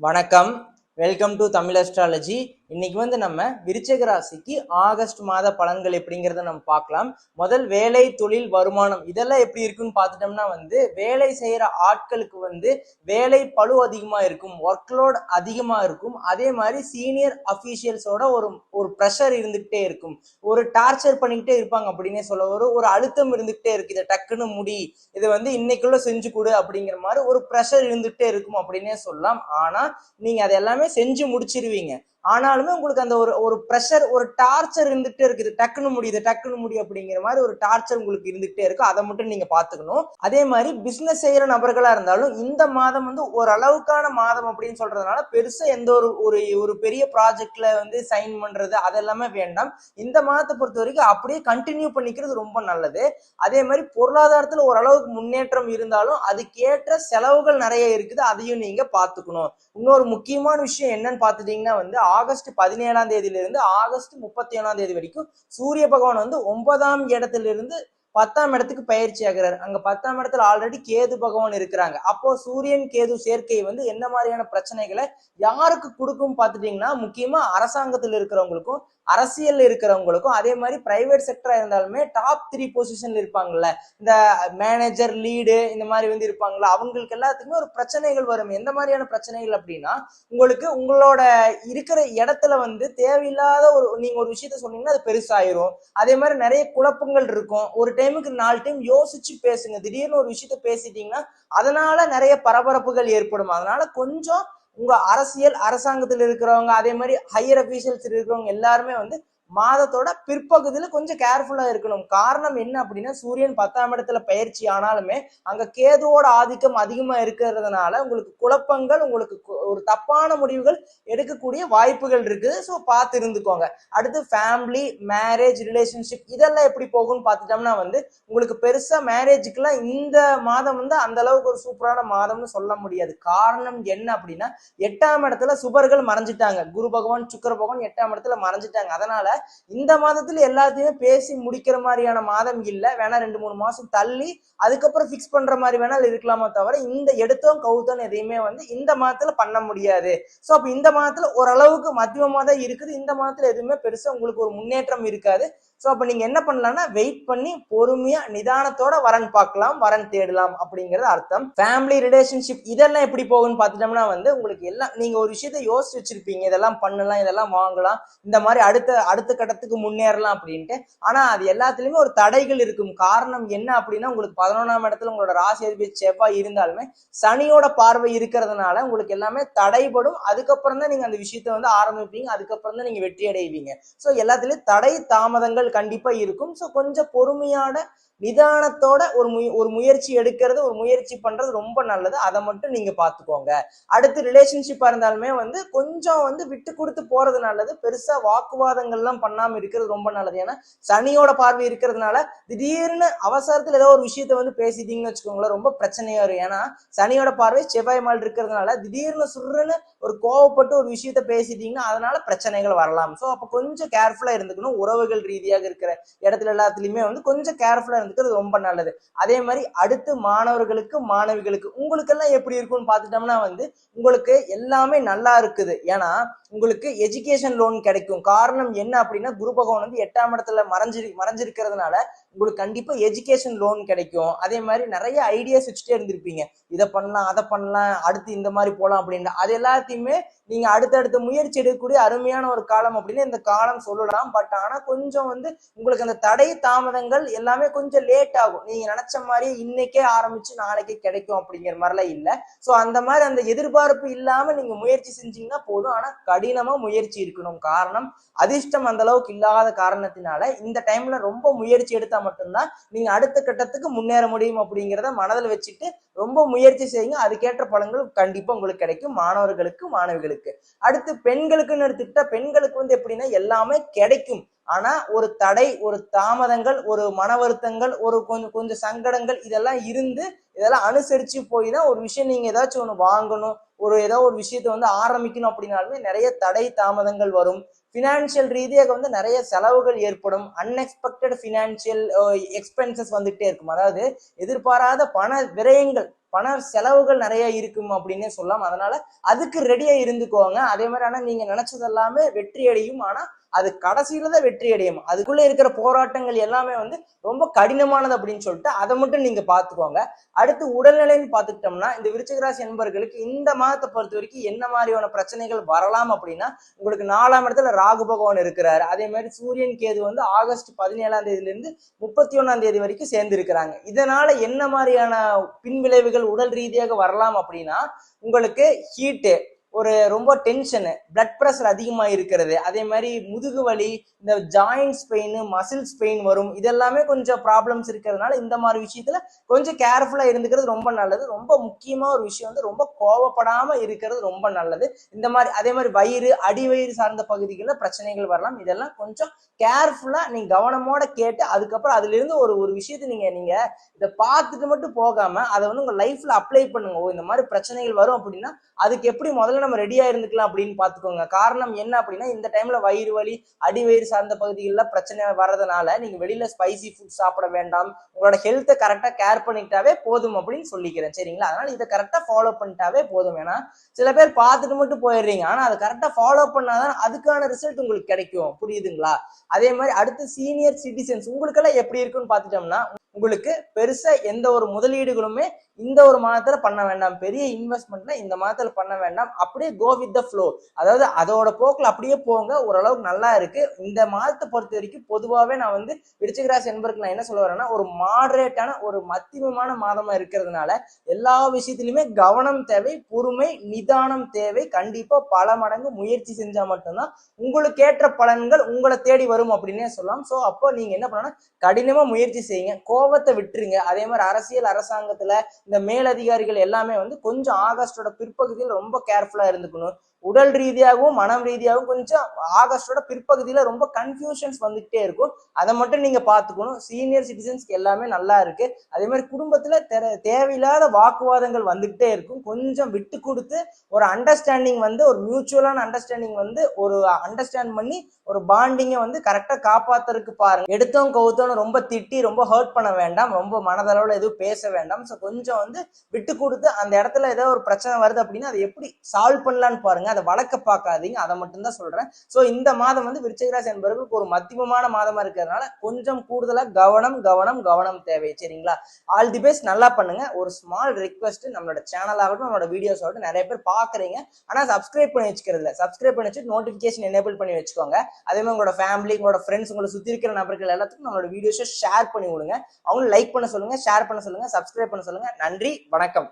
வணக்கம் welcome to Tamil astrology இன்னைக்கு வந்து நம்ம விருச்சக ராசிக்கு ஆகஸ்ட் மாத பலன்கள் எப்படிங்கிறத நம்ம பார்க்கலாம். முதல் வேலை தொழில் வருமானம் இதெல்லாம் எப்படி இருக்குன்னு பார்த்துட்டோம்னா வந்து வேலை செய்யற ஆட்களுக்கு வந்து வேலை பளு அதிகமா இருக்கும் ஒர்க்லோட் அதிகமா இருக்கும். அதே மாதிரி சீனியர் அஃபீஷியல்ஸோட ஒரு ஒரு ப்ரெஷர் இருந்துகிட்டே இருக்கும். ஒரு டார்ச்சர் பண்ணிக்கிட்டே இருப்பாங்க அப்படின்னே சொல்ல ஒரு ஒரு அழுத்தம் இருந்துகிட்டே இருக்கு. இதை டக்குன்னு முடி இதை வந்து இன்னைக்குள்ள செஞ்சு கொடு அப்படிங்கிற மாதிரி ஒரு ப்ரெஷர் இருந்துகிட்டே இருக்கும் அப்படின்னே சொல்லலாம். ஆனா நீங்க அதை எல்லாமே செஞ்சு முடிச்சிருவீங்க. ஆனாலுமே உங்களுக்கு அந்த ஒரு ஒரு ப்ரெஷர் ஒரு டார்ச்சர் இருந்துகிட்டே இருக்குது. டக்குன்னு முடியுது டக்குன்னு முடியும் அப்படிங்கிற மாதிரி ஒரு டார்ச்சர் உங்களுக்கு இருந்துகிட்டே இருக்கும் அதை மட்டும் நீங்க பாத்துக்கணும் அதே மாதிரி பிசினஸ் செய்யற நபர்களா இருந்தாலும் இந்த மாதம் வந்து ஓரளவுக்கான மாதம் அப்படின்னு சொல்றதுனால பெருசா எந்த ஒரு ஒரு ஒரு பெரிய ப்ராஜெக்ட்ல வந்து சைன் பண்றது அதெல்லாமே வேண்டாம். இந்த மாதத்தை பொறுத்த வரைக்கும் அப்படியே கண்டினியூ பண்ணிக்கிறது ரொம்ப நல்லது. அதே மாதிரி பொருளாதாரத்துல ஓரளவுக்கு முன்னேற்றம் இருந்தாலும் அதுக்கேற்ற செலவுகள் நிறைய இருக்குது. அதையும் நீங்க பாத்துக்கணும் இன்னொரு முக்கியமான விஷயம் என்னன்னு பாத்துட்டீங்கன்னா வந்து ஆகஸ்ட் பதினேழாம் தேதியிலிருந்து ஆகஸ்ட் முப்பத்தி ஏழாம் தேதி வரைக்கும் சூரிய பகவான் வந்து ஒன்பதாம் இடத்துல இருந்து பத்தாம் இடத்துக்கு பயிற்சி ஆகிறார். அங்க பத்தாம் இடத்துல ஆல்ரெடி கேது பகவான் இருக்கிறாங்க. அப்போ சூரியன் கேது சேர்க்கை வந்து என்ன மாதிரியான பிரச்சனைகளை யாருக்கு கொடுக்கும் பார்த்துட்டீங்கன்னா முக்கியமா அரசாங்கத்தில் இருக்கிறவங்களுக்கும் அரசியல் இருக்கிறவங்களுக்கும் அதே மாதிரி பிரைவேட் செக்டரா இருந்தாலுமே டாப் த்ரீ பொசிஷன்ல இருப்பாங்கல்ல. இந்த மேனேஜர் லீடு இந்த மாதிரி வந்து இருப்பாங்கல்ல. அவங்களுக்கு எல்லாத்துக்குமே ஒரு பிரச்சனைகள் வரும். எந்த மாதிரியான பிரச்சனைகள் அப்படின்னா உங்களுக்கு உங்களோட இருக்கிற இடத்துல வந்து தேவையில்லாத ஒரு நீங்க ஒரு விஷயத்த சொன்னீங்கன்னா அது பெருசாயிரும். அதே மாதிரி நிறைய குழப்பங்கள் இருக்கும். ஒரு டைமுக்கு நாலு டைம் யோசிச்சு பேசுங்க. திடீர்னு ஒரு விஷயத்த பேசிட்டீங்கன்னா அதனால நிறைய பரபரப்புகள் ஏற்படும். அதனால கொஞ்சம் உங்க அரசியல் அரசாங்கத்தில் இருக்கிறவங்க அதே மாதிரி ஹையர் அபிஷியல்ஸ் இருக்கிறவங்க எல்லாருமே வந்து மாதத்தோட பிற்பகுதியில் கொஞ்சம் கேர்ஃபுல்லா இருக்கணும். காரணம் என்ன அப்படின்னா சூரியன் பத்தாம் இடத்துல பயிற்சி ஆனாலுமே அங்க கேதுவோட ஆதிக்கம் அதிகமா இருக்கிறதுனால உங்களுக்கு குழப்பங்கள் உங்களுக்கு ஒரு தப்பான முடிவுகள் எடுக்கக்கூடிய வாய்ப்புகள் இருக்குது. ஸோ பார்த்து இருந்துக்கோங்க. அடுத்து ஃபேமிலி மேரேஜ் ரிலேஷன்ஷிப் இதெல்லாம் எப்படி போகும்னு பார்த்துட்டோம்னா வந்து உங்களுக்கு பெருசா மேரேஜுக்குலாம் இந்த மாதம் வந்து அந்த அளவுக்கு ஒரு சூப்பரான மாதம்னு சொல்ல முடியாது. காரணம் என்ன அப்படின்னா எட்டாம் இடத்துல சுபர்கள் மறைஞ்சிட்டாங்க. குரு பகவான் சுக்கிர பகவான் எட்டாம் இடத்துல மறைஞ்சிட்டாங்க. அதனால இந்த மாதத்துல எல்லாத்தையுமே பேசி முடிக்கிற மாதிரியான மாதம் இல்ல. வேணா ரெண்டு மூணு மாசம் தள்ளி அதுக்கப்புறம் ஃபிக்ஸ் பண்ற மாதிரி வேணாலும் இருக்கலாமா தவிர இந்த எடுத்தோம் கவுத்தோம் எதையுமே வந்து இந்த மாதத்துல பண்ண முடியாது. ஸோ அப்ப இந்த மாதத்துல ஓரளவுக்கு மத்தியமா தான் இருக்குது. இந்த மாதத்துல எதுவுமே பெருசா உங்களுக்கு ஒரு முன்னேற்றம் இருக்காது. ஸோ அப்ப நீங்க என்ன பண்ணலாம்னா வெயிட் பண்ணி பொறுமையா நிதானத்தோட வரன் பார்க்கலாம் வரன் தேடலாம் அப்படிங்கிறது அர்த்தம். ஃபேமிலி ரிலேஷன்ஷிப் இதெல்லாம் எப்படி போகும்னு பார்த்துட்டோம்னா வந்து உங்களுக்கு எல்லாம் நீங்க ஒரு விஷயத்த யோசிச்சு வச்சிருப்பீங்க. இதெல்லாம் பண்ணலாம் இதெல்லாம் வாங்கலாம். இந்த மாதிரி அடுத்த அடுத்த கட்டத்துக்கு முன்னேறலாம் அப்படின்ட்டு. ஆனா அது எல்லாத்துலயுமே ஒரு தடைகள் இருக்கும். காரணம் என்ன அப்படின்னா உங்களுக்கு பதினொன்றாம் இடத்துல உங்களோட ராசி அதிபதி செவ்வாய் இருந்தாலுமே சனியோட பார்வை இருக்கிறதுனால உங்களுக்கு எல்லாமே தடைபடும். அதுக்கப்புறம் தான் நீங்க அந்த விஷயத்த வந்து ஆரம்பிப்பீங்க. அதுக்கப்புறம் தான் நீங்க வெற்றி அடைவீங்க. ஸோ எல்லாத்துலயும் தடை தாமதங்கள் கண்டிப்பா இருக்கும். ஸோ கொஞ்சம் பொறுமையான நிதானத்தோட ஒரு முய ஒரு முயற்சி எடுக்கிறது ஒரு முயற்சி பண்றது ரொம்ப நல்லது. அதை மட்டும் நீங்க பாத்துக்கோங்க. அடுத்து ரிலேஷன்ஷிப்பா இருந்தாலுமே வந்து கொஞ்சம் வந்து விட்டு கொடுத்து போறது நல்லது. பெருசா வாக்குவாதங்கள்லாம் பண்ணாம இருக்கிறது ரொம்ப நல்லது. ஏன்னா சனியோட பார்வை இருக்கிறதுனால திடீர்னு அவசரத்துல ஏதோ ஒரு விஷயத்த வந்து பேசிட்டீங்கன்னு வச்சுக்கோங்களேன் ரொம்ப பிரச்சனையா வரும். ஏன்னா சனியோட பார்வை செவ்வாய் மால் இருக்கிறதுனால திடீர்னு சுருன்னு ஒரு கோவப்பட்டு ஒரு விஷயத்த பேசிட்டீங்கன்னா அதனால பிரச்சனைகள் வரலாம். ஸோ அப்போ கொஞ்சம் கேர்ஃபுல்லா இருந்துக்கணும். உறவுகள் ரீதியாக இருக்கிற இடத்துல எல்லாத்துலயுமே வந்து கொஞ்சம் கேர்ஃபுல்லா இருக்கிறது ரொம்ப நல்லது. அதே மாதிரி அடுத்து மாணவர்களுக்கு மாணவிகளுக்கு உங்களுக்கெல்லாம் எப்படி இருக்கும்னு பார்த்துட்டோம்னா வந்து உங்களுக்கு எல்லாமே நல்லா இருக்குது. ஏன்னா உங்களுக்கு எஜுகேஷன் லோன் கிடைக்கும். காரணம் என்ன அப்படின்னா குரு பகவான் வந்து எட்டாம் இடத்துல மறைஞ்சிரு மறைஞ்சிருக்கிறதுனால உங்களுக்கு கண்டிப்பா எஜுகேஷன் லோன் கிடைக்கும். அதே மாதிரி நிறைய ஐடியாஸ் வச்சுட்டே இருந்திருப்பீங்க. இதை பண்ணலாம் அதை பண்ணலாம் அடுத்து இந்த மாதிரி போகலாம் அப்படின்ட்டு. அது எல்லாத்தையுமே நீங்க அடுத்தடுத்த முயற்சி எடுக்கக்கூடிய அருமையான ஒரு காலம் அப்படின்னு இந்த காலம் சொல்லலாம். பட் ஆனா கொஞ்சம் வந்து உங்களுக்கு அந்த தடை தாமதங்கள் எல்லாமே கொஞ்சம் லேட் ஆகும். நீங்க நினைச்ச மாதிரி இன்னைக்கே ஆரம்பிச்சு நாளைக்கே கிடைக்கும் அப்படிங்கிற மாதிரிலாம் இல்லை. ஸோ அந்த மாதிரி அந்த எதிர்பார்ப்பு இல்லாம நீங்க முயற்சி செஞ்சீங்கன்னா போதும். ஆனா கடினமா முயற்சி இருக்கணும். காரணம் அதிர்ஷ்டம் அந்த அளவுக்கு இல்லாத காரணத்தினால இந்த டைம்ல ரொம்ப முயற்சி எடுத்தா மட்டும்தான் நீங்க அடுத்த கட்டத்துக்கு முன்னேற முடியும் அப்படிங்கிறத மனதில் வச்சுட்டு ரொம்ப முயற்சி செய்யுங்க. அதுக்கேற்ற பலன்கள் கண்டிப்பா உங்களுக்கு கிடைக்கும். மாணவர்களுக்கு மாணவிகளுக்கு. அடுத்து பெண்களுக்குன்னு எடுத்துக்கிட்டா பெண்களுக்கு வந்து எப்படின்னா எல்லாமே கிடைக்கும். ஆனா ஒரு தடை ஒரு தாமதங்கள் ஒரு மன வருத்தங்கள் ஒரு கொஞ்சம் கொஞ்சம் சங்கடங்கள் இதெல்லாம் இருந்து இதெல்லாம் அனுசரிச்சு போய் தான் ஒரு விஷயம் நீங்க ஏதாச்சும் ஒன்று வாங்கணும் ஒரு ஏதோ ஒரு விஷயத்த வந்து ஆரம்பிக்கணும் அப்படின்னாலுமே நிறைய தடை தாமதங்கள் வரும். ஃபினான்ஷியல் ரீதியாக வந்து நிறைய செலவுகள் ஏற்படும். அன்எக்ஸ்பெக்டட் ஃபினான்ஷியல் எக்ஸ்பென்சஸ் வந்துட்டே இருக்கும். அதாவது எதிர்பாராத பண விரயங்கள் பண செலவுகள் நிறைய இருக்கும் அப்படின்னே சொல்லலாம். அதனால அதுக்கு ரெடியா இருந்துக்கோங்க. அதே மாதிரி ஆனா நீங்க நினைச்சது எல்லாமே வெற்றி அடையும் ஆனா அது கடைசியில தான் வெற்றி அடையும். அதுக்குள்ள இருக்கிற போராட்டங்கள் எல்லாமே வந்து ரொம்ப கடினமானது அப்படின்னு சொல்லிட்டு அதை மட்டும் நீங்க பாத்துக்கோங்க அடுத்து உடல்நிலைன்னு பாத்துக்கிட்டோம்னா இந்த விருச்சிகராசி என்பவர்களுக்கு இந்த மாதத்தை பொறுத்த வரைக்கும் என்ன மாதிரியான பிரச்சனைகள் வரலாம் அப்படின்னா உங்களுக்கு நாலாம் இடத்துல ராகு பகவான் இருக்கிறாரு. அதே மாதிரி சூரியன் கேது வந்து ஆகஸ்ட் பதினேழாம் தேதியில இருந்து முப்பத்தி ஒன்னாம் தேதி வரைக்கும் சேர்ந்து இருக்கிறாங்க இதனால என்ன மாதிரியான பின்விளைவுகள் உடல் ரீதியாக வரலாம் அப்படின்னா உங்களுக்கு ஹீட்டு ஒரு ரொம்ப டென்ஷனு பிளட் ப்ரெஷர் அதிகமாக இருக்கிறது. அதே மாதிரி முதுகு வலி இந்த ஜாயின்ஸ் பெயின் மசில்ஸ் பெயின் வரும். இதெல்லாமே கொஞ்சம் ப்ராப்ளம்ஸ் இருக்கிறதுனால இந்த மாதிரி விஷயத்துல கொஞ்சம் கேர்ஃபுல்லாக இருந்துக்கிறது ரொம்ப நல்லது. ரொம்ப முக்கியமாக ஒரு விஷயம் வந்து ரொம்ப கோவப்படாமல் இருக்கிறது ரொம்ப நல்லது. இந்த மாதிரி அதே மாதிரி வயிறு அடி வயிறு சார்ந்த பகுதிகளில் பிரச்சனைகள் வரலாம். இதெல்லாம் கொஞ்சம் கேர்ஃபுல்லாக நீங்கள் கவனமோட கேட்டு அதுக்கப்புறம் அதுலேருந்து ஒரு ஒரு விஷயத்தை நீங்கள் நீங்கள் இதை பார்த்துட்டு மட்டும் போகாமல் அதை வந்து உங்கள் லைஃப்பில் அப்ளை பண்ணுங்க. ஓ இந்த மாதிரி பிரச்சனைகள் வரும் அப்படின்னா அதுக்கு எப்படி முதல்ல நம்ம ரெடியா இருந்துக்கலாம் அப்படின்னு பாத்துக்கோங்க காரணம் என்ன அப்படின்னா இந்த டைம்ல வயிறு வலி அடி வயிறு சார்ந்த பகுதிகளில் பிரச்சனை வர்றதுனால நீங்க வெளியில ஸ்பைசி ஃபுட் சாப்பிட வேண்டாம். உங்களோட ஹெல்த்தை கரெக்டா கேர் பண்ணிக்கிட்டாவே போதும் அப்படின்னு சொல்லிக்கிறேன். சரிங்களா? அதனால இதை கரெக்டா ஃபாலோ பண்ணிட்டாவே போதும். ஏன்னா சில பேர் பார்த்துட்டு மட்டும் போயிடுறீங்க. ஆனா அதை கரெக்டா ஃபாலோ பண்ணாதான் அதுக்கான ரிசல்ட் உங்களுக்கு கிடைக்கும். புரியுதுங்களா? அதே மாதிரி அடுத்து சீனியர் சிட்டிசன்ஸ் உங்களுக்கெல்லாம் எப்படி இருக்குன்னு பார்த்துட்டோம்னா உங்களுக்கு பெருசா எந்த ஒரு முதலீடுகளுமே இந்த ஒரு மாதத்துல பண்ண வேண்டாம். பெரிய இன்வெஸ்ட்மெண்ட்ல இந்த மாதத்துல பண்ண வேண்டாம். அப்படியே கோ வித் த ஃப்ளோ அதாவது அதோட போக்குல அப்படியே போங்க. ஓரளவுக்கு நல்லா இருக்கு. இந்த மாதத்தை பொறுத்த வரைக்கும் பொதுவாகவே நான் வந்து விருச்சிகராசி என்பருக்கு நான் என்ன சொல்ல வரேன்னா ஒரு மாடரேட்டான ஒரு மத்தியமமான மாதமா இருக்கிறதுனால எல்லா விஷயத்திலுமே கவனம் தேவை பொறுமை நிதானம் தேவை. கண்டிப்பா பல மடங்கு முயற்சி செஞ்சா மட்டும்தான் உங்களுக்கு ஏற்ற பலன்கள் உங்களை தேடி வரும் அப்படின்னே சொல்லலாம். ஸோ அப்போ நீங்க என்ன பண்ணணும் கடினமா முயற்சி செய்யுங்க. கோவத்தை விட்டுருங்க. அதே மாதிரி அரசியல் அரசாங்கத்துல இந்த மேலதிகாரிகள் எல்லாமே வந்து கொஞ்சம் ஆகஸ்டோட பிற்பகுதியில் ரொம்ப கேர்ஃபுல்லா இருந்துக்கணும். உடல் ரீதியாகவும் மனம் ரீதியாகவும் கொஞ்சம் ஆகஸ்டோட பிற்பகுதியில் ரொம்ப கன்ஃபியூஷன்ஸ் வந்துகிட்டே இருக்கும். அதை மட்டும் நீங்கள் பார்த்துக்கணும். சீனியர் சிட்டிசன்ஸ்க்கு எல்லாமே நல்லா இருக்கு. அதே மாதிரி குடும்பத்தில் தெர- தேவையில்லாத வாக்குவாதங்கள் வந்துகிட்டே இருக்கும். கொஞ்சம் விட்டு கொடுத்து ஒரு அண்டர்ஸ்டாண்டிங் வந்து ஒரு மியூச்சுவலான அண்டர்ஸ்டாண்டிங் வந்து ஒரு அண்டர்ஸ்டாண்ட் பண்ணி ஒரு பாண்டிங்கை வந்து கரெக்டாக காப்பாத்துறதுக்கு பாருங்க. எடுத்தோம் கவுத்தோன்னு ரொம்ப திட்டி ரொம்ப ஹர்ட் பண்ண வேண்டாம். ரொம்ப மனதளவில் எதுவும் பேச வேண்டாம். ஸோ கொஞ்சம் வந்து விட்டு கொடுத்து அந்த இடத்துல ஏதோ ஒரு பிரச்சனை வருது அப்படின்னா அதை எப்படி சால்வ் பண்ணலான்னு பாருங்க. அதை வளர்க்க பார்க்காதீங்க. அதை மட்டும்தான் சொல்றேன். ஸோ இந்த மாதம் வந்து விருச்சிகராசி என்பவர்களுக்கு ஒரு மத்தியமமான மாதமா இருக்கிறதுனால கொஞ்சம் கூடுதலா கவனம் கவனம் கவனம் தேவை. சரிங்களா? ஆல் தி பெஸ்ட் நல்லா பண்ணுங்க. ஒரு ஸ்மால் ரெக்வஸ்ட் நம்மளோட சேனல் ஆகட்டும் நம்மளோட வீடியோஸ் ஆகட்டும் நிறைய பேர் பாக்குறீங்க ஆனா சப்ஸ்கிரைப் பண்ணி வச்சுக்கிறது இல்ல. சப்ஸ்கிரைப் பண்ணி வச்சு நோட்டிபிகேஷன் எனேபிள் பண்ணி வச்சுக்கோங்க. அதே மாதிரி உங்களோட ஃபேமிலி உங்களோட ஃப்ரெண்ட்ஸ் உங்களை சுத்தி இருக்கிற நபர்கள் எல்லாத்துக்கும் நம்மளோட வீடியோஸை ஷேர் பண்ணி விடுங்க. அவங்களும் லைக் பண்ண சொல்லுங்க ஷேர் பண்ண சொல்லுங்க சப்ஸ்கிரைப் பண்ண சொல்லுங்க. நன்றி வணக்கம்.